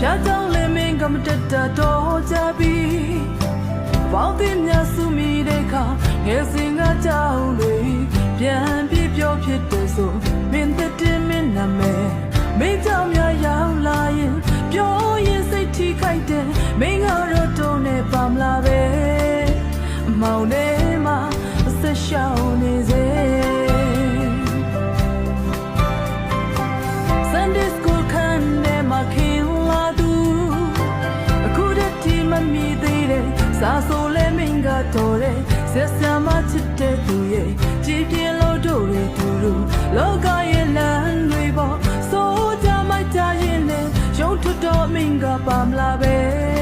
ပြားကြောင့်လည်းမင်းကမတက်တာတော့ကြပြီပေါင်းတင်များစုမိတဲ့ခါငယ်စဉ်ကကြောက်လေပြန်ပြပြောဖြစ်တယ်ဆိုမင်းတက်တင်မင်းနာမည်မင်းကြောင့်များရောက်လာရင်ပြောရင်စိတ်ထိခိုက်တယ်မင်းကတော့တုံးနေပါမလားပဲအမောင်ထဲ မမီသေးတယ်စာဆိုလဲမင်းကတော့တယ်ဆက်ဆံမချစ်တဲ့သူရဲ့ကြည်ပြင်းလို့တို့တွေသူတို့လောကရဲ့လမ်းတွေပေါ်စိုးကြမိုက်ကြရင်လေရုံထွတ်တော့မင်းကပါမလားပဲ